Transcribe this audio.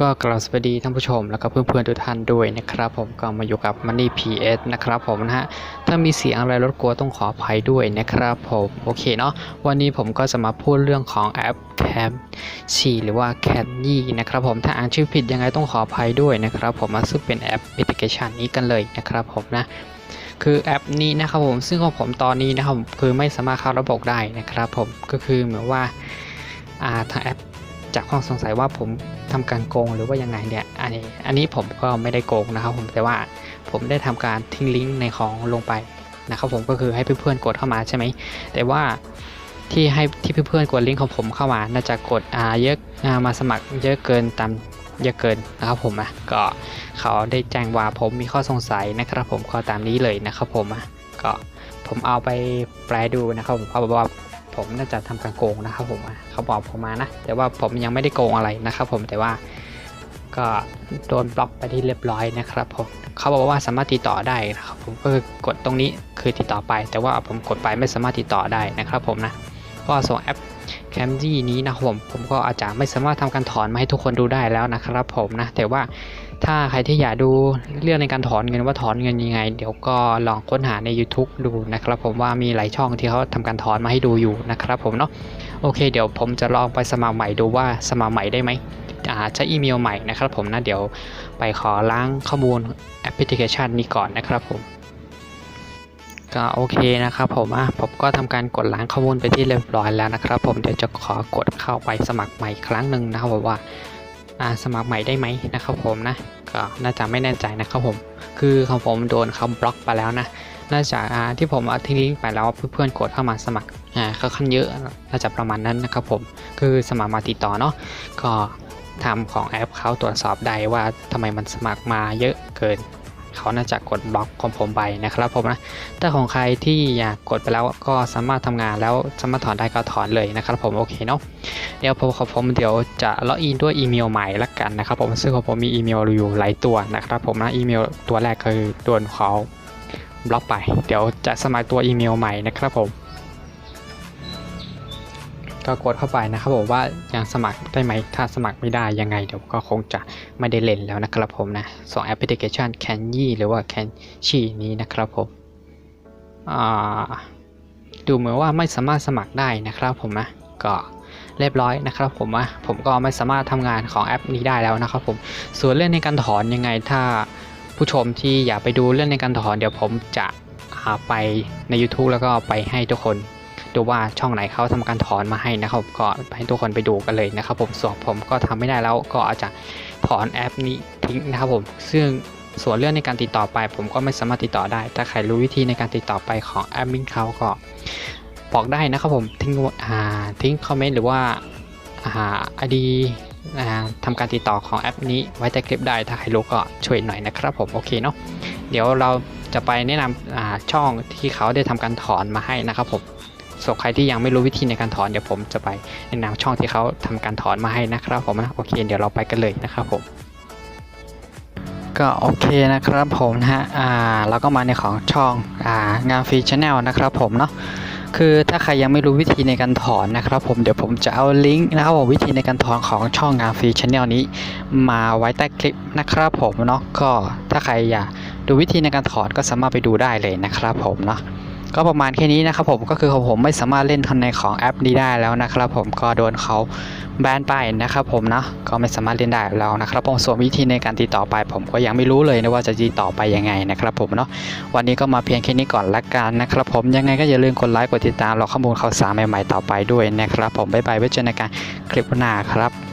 ก็กราบสวัสดีท่านผู้ชม แล้วก็เพื่อนๆทุกท่านด้วยนะครับผมก็มาอยู่กับ Money PS นะครับผมนะฮะถ้ามีเสียงอะไรรบกวนต้องขออภัยด้วยนะครับผมโอเคเนาะวันนี้ผมก็จะมาพูดเรื่องของแอป Cam ชีหรือว่า c a n y นะครับผมถ้าอ่านชื่อผิดยังไงต้องขออภัยด้วยนะครับผมมาซึ่งเป็นแอปพลิเคชันนี้กันเลยนะครับผมนะคือแอปนี้นะครับผมซึ่งของผมตอนนี้นะครับคือไม่สามารถเข้าระบบได้นะครับผมก็คือเหมือนว่าอ่าทางแอป จากความสงสัยว่าผมทำการโกงหรือว่ายังไงเนี่ยอันนี้อันนี้ผมก็ไม่ได้โกงนะครับ ผมแต่ว่าผมได้ทำการทิ้งลิงก์ในของลงไปนะครับผมก็คือให้เพื่อนๆกดเข้ามาใช่ไหมแต่ว่าที่ให้ที่เพื่อนๆกดลิงก์ของผมเข้ามาน่าจะกดอ่าเยอะอ่ามาสมัครเยอะเกินตามเยอะเกินนะครับผมอะก็เขาได้แจ้งว่าผมมีข้อสงสัยนะครับผมก็ตามนี้เลยนะครับผมอะก็ผมเอาไปแปลดูนะครับผมเขาบอกว่า ผมน่าจะทำการโกงนะครับผมเขาบอกผมมานะ แต่ว่าผมยังไม่ได้โกงอะไรนะครับผมแต่ว่าก็โดนบล็อกไปที่เรียบร้อยนะครับผมเขาบอกว่าสามารถติดต่อได้นะครับผมก็คือกดตรงนี้คือติดต่อไป แต่ว่าผมกดไปไม่สามารถติดต่อได้นะครับผมนะก็ส่งแอปแคมดี้นี้นะครับผมผมก็อาจจะไม่สามารถทำการถอนมาให้ทุกคนดูได้แล้วนะครับผมนะแต่ว่า ถ้าใครที่อยากดูเรื่องในการถอนเงินว่าถอนเงินยังไง เดี๋ยวก็ลองค้นหาใน YouTube ดูนะครับ ผมว่ามีหลายช่องที่เขาทำการถอนมาให้ดูอยู่นะครับ ผมเนาะโอเค เดี๋ยวผมจะลองไปสมัครใหม่ดูว่าสมัครใหม่ได้ไหมอ่าใช้อีเมลใหม่นะครับผมนะเดี๋ยวไปขอล้างข้อมูลแอปพลิเคชันนี้ก่อนนะครับผมก็โอเคนะครับผมอะผมก็ทำการกดล้างข้อมูลไปที่เรียบร้อยแล้วนะครับ ผมเดี๋ยวจะขอกดเข้าไปสมัครใหม่ครั้งหนึ่งนะครับว่า สมัครใหม่ได้ไหมนะครับผมนะก็น่าจะไม่แน่ใจนะครับผม คือของผมโดนเขาบล็อกไปแล้วนะน่าจะอ่าที่ผมเอาทิ้งลิงก์ไปแล้วเพื่อนๆกดเข้ามาสมัครอ่าเขาขั้นเยอะน่าจะประมาณนั้นนะครับผม คือสมัครมาติดต่อเนาะก็ทำของแอปเขาตรวจสอบได้ว่าทำไมมันสมัครมาเยอะเกิน เขาน่าจะกดบล็อกของผมไปนะครับผมนะถ้าของใครที่อยากกดไปแล้วก็สามารถทำงานแล้วสามารถถอนได้ก็ถอนเลยนะครับผมโอเคเนาะเดี๋ยวผมของผมเดี๋ยวจะล็อกอินด้วยอีเมลใหม่ละกันนะครับผมซึ่งของผมมีอีเมลอยู่หลายตัวนะครับผมนะอีเมลตัวแรกคือโดนเขาบล็อกไป เดี๋ยวจะสมัครตัวอีเมลใหม่นะครับผม ก็กดเข้าไปนะครับผมว่ายังสมัครได้ไหมถ้าสมัครไม่ได้ยังไงเดี๋ยวก็คงจะไม่ได้เล่นแล้วนะครับผมนะสองแอปพลิเคชัน c a n y หรือว่า c a n ชีนี้นะครับผมอ่าดูเหมือนว่าไม่สามารถสมัครได้นะครับผมนะก็เรียบร้อยนะครับผมนะผมก็ไม่สามารถทำงานของแอปนี้ได้แล้วนะครับผมส่วนเรื่องในการถอนยังไงถ้าผู้ชมที่อยากไปดูเรื่องในการถอนเดี๋ยวผมจะหาไปใน YouTube แล้วก็ไปให้ทุกคน ดูว่าช่องไหนเขาทำการถอนมาให้นะครับก็ให้ทุกคนไปดูกันเลยนะครับ ผมส่วนผมก็ทำไม่ได้แล้วก็อาจจะถอนแอปนี้ทิ้งนะครับผมซึ่งส่วนเรื่องในการติดต่อไป ผมก็ไม่สามารถติดต่อได้ ถ้าใครรู้วิธีในการติดต่อไปของแอดมินเขาก็บอกได้นะครับผมทิ้งอ่าทิ้งคอมเมนต์หรือว่าอ่าอดีทำการติดต่อของแอปนี้ไว้ใต้คลิปได้ ถ้าใครรู้ก็ช่วยหน่อยนะครับผมโอเคเนาะเดี๋ยวเราจะไปแนะนำอ่าช่องที่เขาได้ทำการถอนมาให้นะครับผม ส่วนใครที่ยังไม่รู้วิธีในการถอนเดี๋ยวผมจะไปแนะนำช่องที่เขาทำการถอนมาให้นะครับผมนะโอเค เดี๋ยวเราไปกันเลยนะครับผมก็โอเคนะครับผมนะฮะอ่าเราก็มาในของช่องอ่างานฟรีชแนลนะครับผมเนาะคือถ้าใครยังไม่รู้วิธีในการถอนนะครับผมเดี๋ยวผมจะเอาลิงก์นะครับผมวิธีในการถอนของช่องงานฟรีชแนลนี้ มาไว้ใต้คลิปนะครับผมเนาะก็ถ้าใครอยากดูวิธีในการถอนก็สามารถไปดูได้เลยนะครับผมเนาะ ก็ประมาณแค่นี้นะครับผมก็คือของผมไม่สามารถเล่นทันในของแอปนี้ได้แล้วนะครับ ผมก็โดนเขาแบนไปนะครับผมเนาะก็ไม่สามารถเล่นได้แล้วนะครับผมส่วนวิธีในการติดต่อไป ผมก็ยังไม่รู้เลยนะว่าจะติดต่อไปยังไงนะครับผมเนาะวันนี้ก็มาเพียงแค่นี้ก่อนละกันนะครับ ผมยังไงก็อย่าลืมกดไลค์กดติดตามรอข้อมูลข่าวสารใหม่ๆต่อไปด้วยนะครับ ผมบ๊ายบายไว้เจอกันคลิปหน้าครับ